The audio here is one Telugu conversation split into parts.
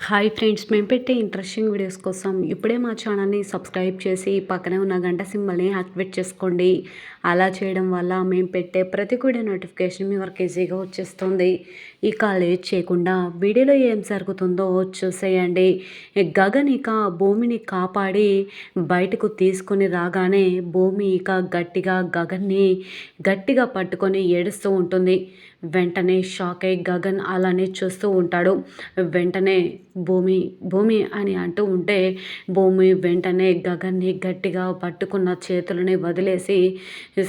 హాయ్ ఫ్రెండ్స్ మేము పెట్టే ఇంట్రెస్టింగ్ వీడియోస్ కోసం ఇప్పుడే మా ఛానల్ని సబ్స్క్రైబ్ చేసి పక్కనే ఉన్న గంట సింబల్ని యాక్టివేట్ చేసుకోండి. అలా చేయడం వల్ల మేము పెట్టే ప్రతి కూడా నోటిఫికేషన్ మీ వరకు ఈజీగా వచ్చేస్తుంది. ఇక లేట్ చేయకుండా వీడియోలో ఏం జరుగుతుందో చూసేయండి. గగన్ ఇక భూమిని కాపాడి బయటకు తీసుకొని రాగానే భూమి ఇక గట్టిగా గగన్ని గట్టిగా పట్టుకొని ఏడుస్తూ ఉంటుంది. వెంటనే షాక్ అయి గగన్ అలానే చూస్తూ ఉంటాడు. వెంటనే భూమి భూమి అని అంటూ ఉంటే భూమి వెంటనే గగన్ని గట్టిగా పట్టుకున్న చేతులని వదిలేసి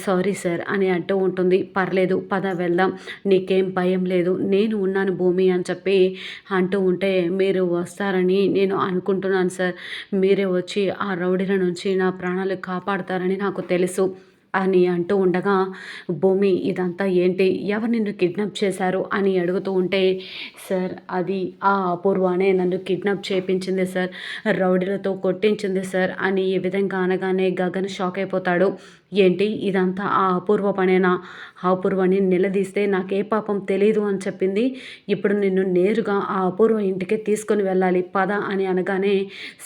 సారీ సార్ అని అంటూ ఉంటుంది. పర్లేదు పద వెళ్దాం. నీకేం భయం లేదు. నేను ఉన్నాను భూమి అని చెప్పి అంటూ ఉంటే మీరు వస్తారని నేను అనుకుంటున్నాను సార్. మీరే వచ్చి ఆ రౌడీల నుంచి నా ప్రాణాలు కాపాడతారని నాకు తెలుసు. అని అంటూ ఉండగా భూమి ఇదంతా ఏంటి? ఎవరు నిన్ను కిడ్నాప్ చేశారు? అని అడుగుతూ ఉంటే సార్ అది ఆ అపూర్వానే నన్ను కిడ్నాప్ చేయించింది సార్. రౌడీలతో కొట్టించింది సార్. అని ఈ విధంగా అనగానే గగన్ షాక్ అయిపోతాడు. ఏంటి ఇదంతా ఆ అపూర్వ పనేనా ఆ అపూర్వని నిలదీస్తే నాకే పాపం తెలియదు అని చెప్పింది. ఇప్పుడు నిన్ను నేరుగా ఆ అపూర్వ ఇంటికి తీసుకొని వెళ్ళాలి. పద అని అనగానే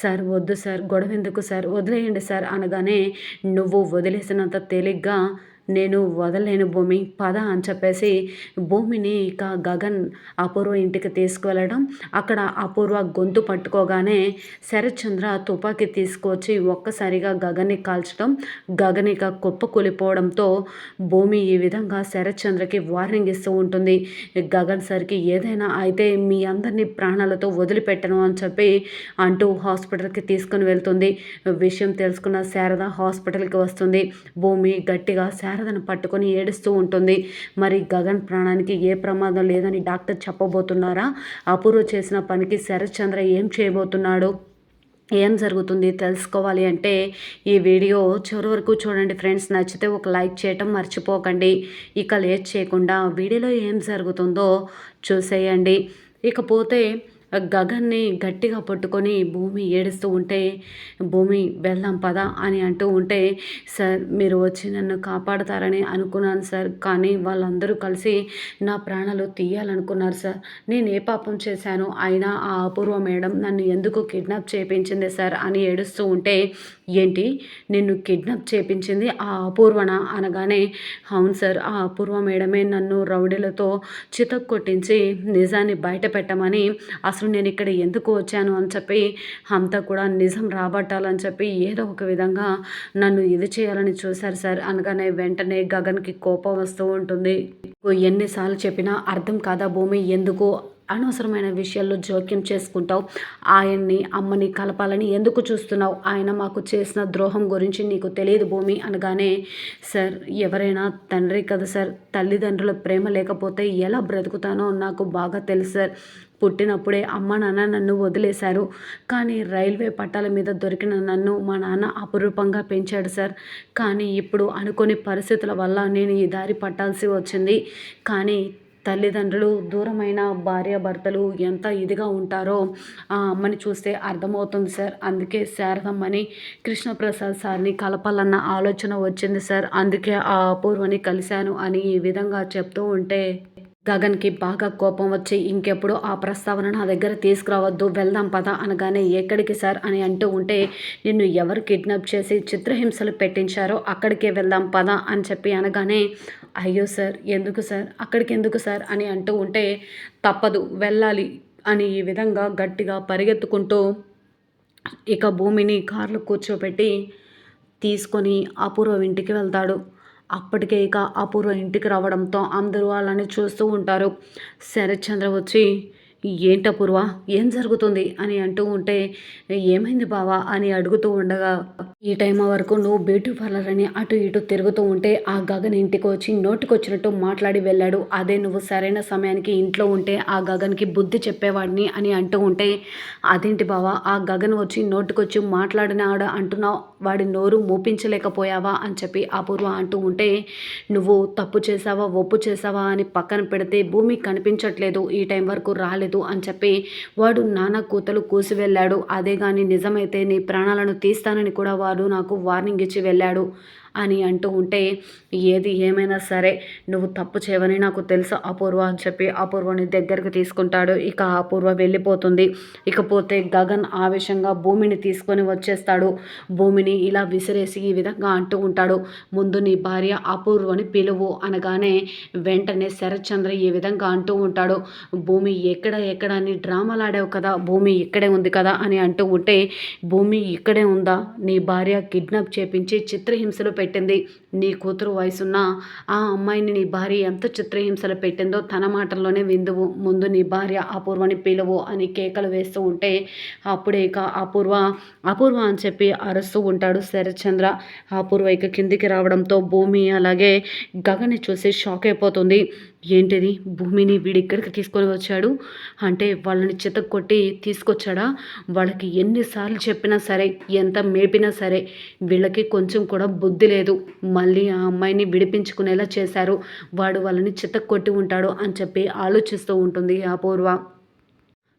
సార్ వద్దు సార్ గొడవ ఎందుకు సార్? వదిలేయండి సార్ అనగానే నువ్వు వదిలేసినంత తేలిగ్గా నేను వదలలేను భూమి. పద అని చెప్పేసి భూమిని ఇక గగన్ అపూర్వ ఇంటికి తీసుకువెళ్ళడం. అక్కడ అపూర్వ గొంతు పట్టుకోగానే శరత్చంద్ర తుపాకీ తీసుకొచ్చి ఒక్కసారిగా గగన్ని కాల్చడం గగన్ ఇక కుప్ప కూలిపోవడంతో భూమి ఈ విధంగా శరత్చంద్రకి వార్నింగ్ ఇస్తూ ఉంటుంది. గగన్ సరికి ఏదైనా అయితే మీ అందరినీ ప్రాణాలతో వదిలిపెట్టను అని చెప్పి అంటూ హాస్పిటల్కి తీసుకుని వెళ్తుంది. విషయం తెలుసుకున్న శారద హాస్పిటల్కి వస్తుంది. భూమి గట్టిగా శారదను పట్టుకొని ఏడుస్తూ ఉంటుంది. మరి గగన్ ప్రాణానికి ఏ ప్రమాదం లేదని డాక్టర్ చెప్పబోతున్నారా? అపూర్వ చేసిన పనికి శరత్చంద్ర ఏం చేయబోతున్నాడు? ఏం జరుగుతుంది? తెలుసుకోవాలి అంటే ఈ వీడియో చివరి వరకు చూడండి ఫ్రెండ్స్. నచ్చితే ఒక లైక్ చేయటం మర్చిపోకండి. ఇక లేట్ చేయకుండా వీడియోలో ఏం జరుగుతుందో చూసేయండి. ఇకపోతే గగన్ని గట్టిగా పట్టుకొని భూమి ఏడుస్తూ ఉంటే భూమి వెళ్దాం పద అని అంటూ ఉంటే సార్ మీరు వచ్చి నన్ను కాపాడతారని అనుకున్నాను సార్. కానీ వాళ్ళందరూ కలిసి నా ప్రాణాలు తీయాలనుకున్నారు సార్. నేను ఏ పాపం చేశాను? అయినా ఆ అపూర్వ మేడం నన్ను ఎందుకు కిడ్నాప్ చేయించింది సార్? అని ఏడుస్తూ ఉంటే ఏంటి? నిన్ను కిడ్నాప్ చేపించింది ఆ అపూర్వన? అనగానే అవును సార్ ఆ అపూర్వ మేడమే నన్ను రౌడీలతో చితక్కొట్టించి నిజాన్ని బయట పెట్టమని అసలు అసలు నేను ఇక్కడ ఎందుకు వచ్చాను? అని చెప్పి అంతా కూడా నిజం రాబట్టాలని చెప్పి ఏదో ఒక విధంగా నన్ను ఇది చేయాలని చూశారు సార్. అనగానే వెంటనే గగన్కి కోపం వస్తూ ఉంటుంది. ఎన్నిసార్లు చెప్పినా అర్థం కాదా భూమి? ఎందుకు? అనవసరమైన విషయాల్లో జోక్యం చేసుకుంటావు. ఆయన్ని అమ్మని కలపాలని ఎందుకు చూస్తున్నావు? ఆయన మాకు చేసిన ద్రోహం గురించి నీకు తెలియదు భూమి అనగానే సార్ ఎవరైనా తండ్రి కదా సార్. తల్లిదండ్రుల ప్రేమ లేకపోతే ఎలా బ్రతుకుతానో నాకు బాగా తెలుసు సార్. పుట్టినప్పుడే అమ్మ నాన్న నన్ను వదిలేశారు. కానీ రైల్వే పట్టాల మీద దొరికిన నన్ను మా నాన్న అపురూపంగా పెంచాడు సార్. కానీ ఇప్పుడు అనుకోని పరిస్థితుల వల్ల నేను ఈ దారి పట్టాల్సి వచ్చింది. కానీ తల్లిదండ్రులు దూరమైన భార్యాభర్తలు ఎంత ఇదిగా ఉంటారో ఆ అమ్మని చూస్తే అర్థమవుతుంది సార్. అందుకే శారదమ్మని కృష్ణప్రసాద్ సార్ని కలపాలన్న ఆలోచన వచ్చింది సార్. అందుకే ఆ అపూర్వని కలిశాను అని ఈ విధంగా చెప్తూ ఉంటే గగన్కి బాగా కోపం వచ్చి ఇంకెప్పుడు ఆ ప్రస్తావన నా దగ్గర తీసుకురావద్దు వెళ్దాం పద అనగానే ఎక్కడికి సార్ అని అంటూ ఉంటే నిన్ను ఎవరు కిడ్నాప్ చేసి చిత్రహింసలు పెట్టించారో అక్కడికే వెళ్దాం పద అని చెప్పి అనగానే అయ్యో సార్ ఎందుకు సార్? అక్కడికి ఎందుకు సార్? అని అంటూ ఉంటే తప్పదు వెళ్ళాలి అని ఈ విధంగా గట్టిగా పరిగెత్తుకుంటూ ఇక భూమిని కార్లు కూర్చోబెట్టి తీసుకొని అపూర్వ ఇంటికి వెళ్తాడు. అప్పటికే ఇక అపూర్వ ఇంటికి రావడంతో అందరూ అలానే చూస్తూ ఉంటారు. శరత్చంద్ర వచ్చి ఏంటపూర్వ ఏం జరుగుతుంది? అని అంటూ ఉంటే ఏమైంది బావా? అని అడుగుతూ ఉండగా ఈ టైం వరకు నువ్వు బ్యూటీ పార్లర్ అని అటు ఇటు తిరుగుతూ ఉంటే ఆ గగన్ ఇంటికి వచ్చి నోటికొచ్చినట్టు మాట్లాడి వెళ్ళాడు. అదే నువ్వు సరైన సమయానికి ఇంట్లో ఉంటే ఆ గగన్కి బుద్ధి చెప్పేవాడిని అని అంటూ ఉంటే అదేంటి బావా ఆ గగన్ వచ్చి నోటికొచ్చి మాట్లాడినాడు అంటున్నావు? వాడి నోరు మూపించలేకపోయావా? అని చెప్పి అపూర్వ అంటూ ఉంటే నువ్వు తప్పు చేసావా ఒప్పు చేసావా అని పక్కన పెడితే భూమి కనిపించట్లేదు ఈ టైం వరకు రాలేదు అని చెప్పి వాడు నానా కూతలు కూసి వెళ్ళాడు. అదే కానీ నిజమైతే నీ ప్రాణాలను తీస్తానని కూడా వాడు నాకు వార్నింగ్ ఇచ్చి వెళ్ళాడు. అని అంటూ ఉంటే ఏది ఏమైనా సరే నువ్వు తప్పు చేయవని నాకు తెలుసు. అపూర్వ అని చెప్పి అపూర్వని దగ్గరకు తీసుకుంటాడు. ఇక అపూర్వ వెళ్ళిపోతుంది. ఇకపోతే గగన్ ఆవేశంగా భూమిని తీసుకొని వచ్చేస్తాడు. భూమిని ఇలా విసిరేసి ఈ విధంగా అంటూ ఉంటాడు. ముందు నీ భార్య అపూర్వని పిలువు అనగానే వెంటనే శరత్చంద్ర ఈ విధంగా అంటూ ఉంటాడు. భూమి ఎక్కడ ఎక్కడ అని డ్రామాలు ఆడావు కదా భూమి ఇక్కడే ఉంది కదా అని అంటూ ఉంటే భూమి ఇక్కడే ఉందా? నీ భార్య కిడ్నాప్ చేపించి చిత్రహింసలు పెట్టింది నీ కూతురు వయసున్న ఆ అమ్మాయిని నీ భార్య ఎంత చిత్రహింసలు పెట్టిందో తన మాటల్లోనే విందువు. ముందు నీ భార్య అపూర్వని పిలువు అని కేకలు వేస్తూ ఉంటే అప్పుడే ఇక అపూర్వ అపూర్వ అని చెప్పి అరుస్తూ ఉంటాడు శరత్చంద్ర. అపూర్వ ఇక కిందికి రావడంతో భూమి అలాగే గగన్ని చూసి షాక్ అయిపోతుంది. ఏంటిది? భూమిని వీడి ఇక్కడికి తీసుకొని వచ్చాడు? అంటే వాళ్ళని చిత కొట్టి తీసుకొచ్చాడా? వాళ్ళకి ఎన్నిసార్లు చెప్పినా సరే ఎంత మేపినా సరే వీళ్ళకి కొంచెం కూడా బుద్ధి లేదు. మళ్ళీ ఆ అమ్మాయిని విడిపించుకునేలా చేశారు. వాడు వాళ్ళని చిత్త కొట్టి ఉంటాడు అని చెప్పి ఆలోచిస్తూ ఉంటుంది అపూర్వ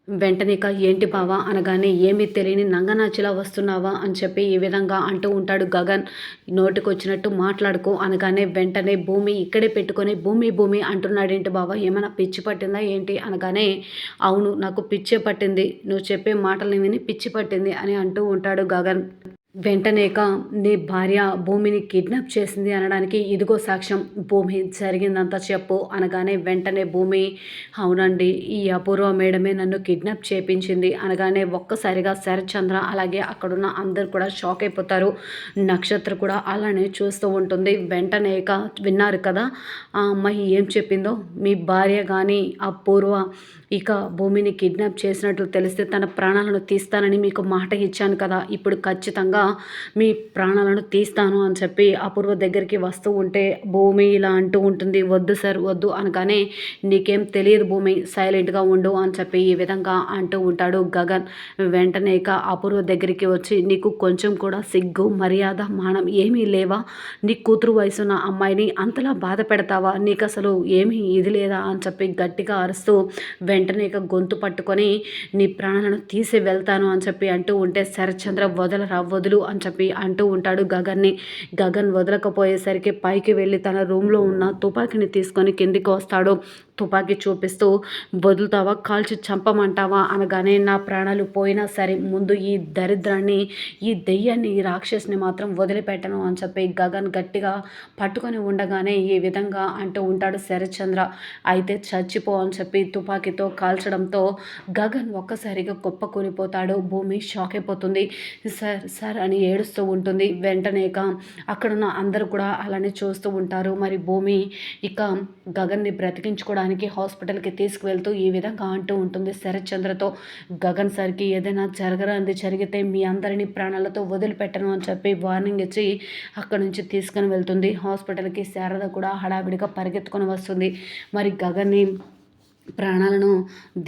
వెంటనేక ఏంటి బావా అనగానే ఏమీ తెలియని నంగనాచిలా వస్తున్నావా అని చెప్పి ఈ విధంగా అంటూ ఉంటాడు గగన్. నోటికి వచ్చినట్టు మాట్లాడుకో అనగానే వెంటనే భూమి ఇక్కడే పెట్టుకొని భూమి భూమి అంటున్నాడేంటి బావా ఏమైనా పిచ్చి పట్టిందా ఏంటి అనగానే అవును నాకు పిచ్చే పట్టింది. నువ్వు చెప్పే మాటలు విని పిచ్చి పట్టింది అని అంటూ ఉంటాడు గగన్. వెంటనేక నీ భార్య భూమిని కిడ్నాప్ చేసింది అనడానికి ఇదిగో సాక్ష్యం. భూమి జరిగిందంతా చెప్పు అనగానే వెంటనే భూమి అవునండి ఈ అపూర్వ మేడమే నన్ను కిడ్నాప్ చేపించింది అనగానే ఒక్కసారిగా శరత్చంద్ర అలాగే అక్కడున్న అందరు కూడా షాక్ అయిపోతారు. నక్షత్ర కూడా అలానే చూస్తూ ఉంటుంది. వెంటనేక విన్నారు కదా ఆ అమ్మాయి ఏం చెప్పిందో? మీ భార్య కానీ అపూర్వ ఇక భూమిని కిడ్నాప్ చేసినట్లు తెలిస్తే తన ప్రాణాలను తీస్తానని మీకు మాట ఇచ్చాను కదా. ఇప్పుడు ఖచ్చితంగా మీ ప్రాణాలను తీస్తాను అని చెప్పి అపూర్వ దగ్గరికి వస్తూ ఉంటే భూమి ఇలా అంటూ ఉంటుంది వద్దు సార్ వద్దు అనగానే నీకేం తెలియదు భూమి సైలెంట్గా ఉండు అని చెప్పి ఈ విధంగా అంటూ ఉంటాడు గగన్. వెంటనే ఇక అపూర్వ దగ్గరికి వచ్చి నీకు కొంచెం కూడా సిగ్గు మర్యాద మానం ఏమీ లేవా? నీ కూతురు వయసున్న అమ్మాయిని అంతలా బాధ పెడతావా? నీకు అసలు ఏమీ ఇది లేదా? అని చెప్పి గట్టిగా అరుస్తూ వెంటనే ఇక గొంతు పట్టుకొని నీ ప్రాణాలను తీసి వెళ్తాను అని చెప్పి అంటూ ఉంటే శరత్చంద్ర వదలరా వదులు అని చెప్పి అంటూ ఉంటాడు గగన్ని. గగన్ వదలకపోయేసరికి పైకి వెళ్ళి తన రూమ్లో ఉన్న తుపాకీని తీసుకొని కిందికి వస్తాడు. తుపాకీ చూపిస్తూ వదులుతావా? కాల్చి చంపమంటావా? అనగానే నా ప్రాణాలు పోయినా సరే ముందు ఈ దరిద్రాన్ని ఈ దెయ్యాన్ని ఈ రాక్షసుని మాత్రం వదిలిపెట్టను అని చెప్పి గగన్ గట్టిగా పట్టుకొని ఉండగానే ఈ విధంగా అంటూ ఉంటాడు శరత్చంద్ర. అయితే చచ్చిపో అని చెప్పి తుపాకీతో కాల్చడంతో గగన్ ఒక్కసారిగా గొప్ప కూలిపోతాడు. భూమి షాక్ అయిపోతుంది. సార్ సార్ అని ఏడుస్తూ ఉంటుంది. వెంటనే ఇక అక్కడున్న అందరూ కూడా అలానే చూస్తూ ఉంటారు. మరి భూమి ఇక గగన్ని బ్రతికించుకోవడానికి దానికి హాస్పిటల్కి తీసుకువెళ్తూ ఈ విధంగా అంటూ ఉంటుంది. శరత్చంద్రతో గగన్ సార్కి ఏదైనా జరగరాంది జరిగితే మీ అందరినీ ప్రాణాలతో వదిలిపెట్టను అని చెప్పి వార్నింగ్ ఇచ్చి అక్కడి నుంచి తీసుకుని వెళ్తుంది. హాస్పిటల్కి శారద కూడా హడావిడిగా పరిగెత్తుకొని వస్తుంది. మరి గగన్ని ప్రాణాలను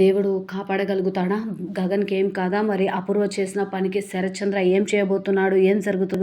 దేవుడు కాపాడగలుగుతాడా? గగన్కి ఏం కాదా? మరి అపూర్వ చేసిన పనికి శరత్చంద్ర ఏం చేయబోతున్నాడు? ఏం జరుగుతుంది?